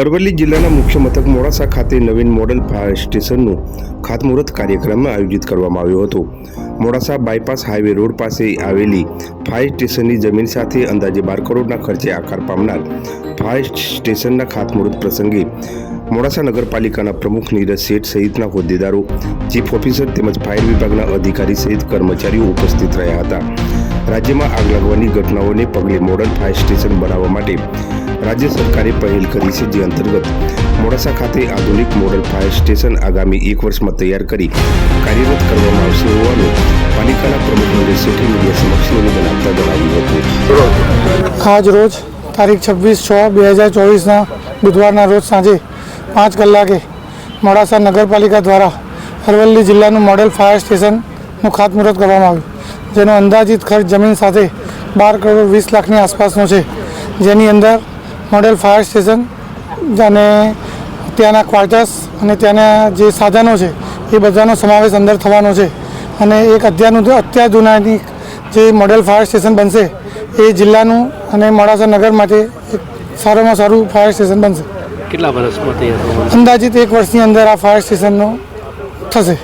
અરવલ્લી જિલ્લાના મુખ્ય મથક મોડાસા ખાતે નવીન મોડલ ફાયર સ્ટેશનનું ખાતમુહૂર્ત કાર્યક્રમ આયોજિત કરવામાં આવ્યો હતો. મોડાસા બાયપાસ હાઈવે રોડ પાસે આવેલી ફાયર સ્ટેશનની જમીન સાથે અંદાજે બાર કરોડના ખર્ચે આકાર પામનાર ફાયર સ્ટેશનના ખાતમુહૂર્ત પ્રસંગે મોડાસા નગરપાલિકાના પ્રમુખ નીરજ શેઠ સહિતના હોદ્દેદારો, ચીફ ઓફિસર તેમજ ફાયર વિભાગના અધિકારી સહિત કર્મચારીઓ ઉપસ્થિત રહ્યા હતા. રાજ્યમાં આગ લાગવાની ઘટનાઓને પગલે મોડલ ફાયર સ્ટેશન બનાવવા માટે રાજ્ય સરકારે પહેલ કરી છે જે અંતર્ગત મોડાસા ખાતે આધુનિક મોડલ ફાયર સ્ટેશન આગામી એક વર્ષમાં તૈયાર કરી કાર્યરત કરવામાં આવશે હોવાનું પાલિકાના પ્રમુખ નરેશ શેઠે મીડિયા સમક્ષ નિવેદન આપતા જણાવ્યું હતું. આજ રોજ તારીખ છવ્વીસ છ બે હજાર ચોવીસના બુધવારના રોજ સાંજે પાંચ કલાકે મોડાસા નગરપાલિકા દ્વારા અરવલ્લી જિલ્લાનું મોડેલ ફાયર સ્ટેશનનું ખાતમુહૂર્ત કરવામાં આવ્યું. જેનો અંદાજિત ખર્ચ જમીન સાથે બાર કરોડ વીસ લાખની આસપાસનો છે. જેની અંદર મોડેલ ફાયર સ્ટેશન અને ત્યાંના ક્વાર્ટર્સ અને ત્યાંના જે સાધનો છે એ બધાનો સમાવેશ અંદર થવાનો છે. અને એક અત્યારનું અત્યાધુનાની જે મોડેલ ફાયર સ્ટેશન બનશે એ જિલ્લાનું અને મોડાસા નગર માટે એક સારામાં સારું ફાયર સ્ટેશન બનશે. કેટલા વર્ષમાં અંદાજિત એક વર્ષની અંદર આ ફાયર સ્ટેશનનો થશે.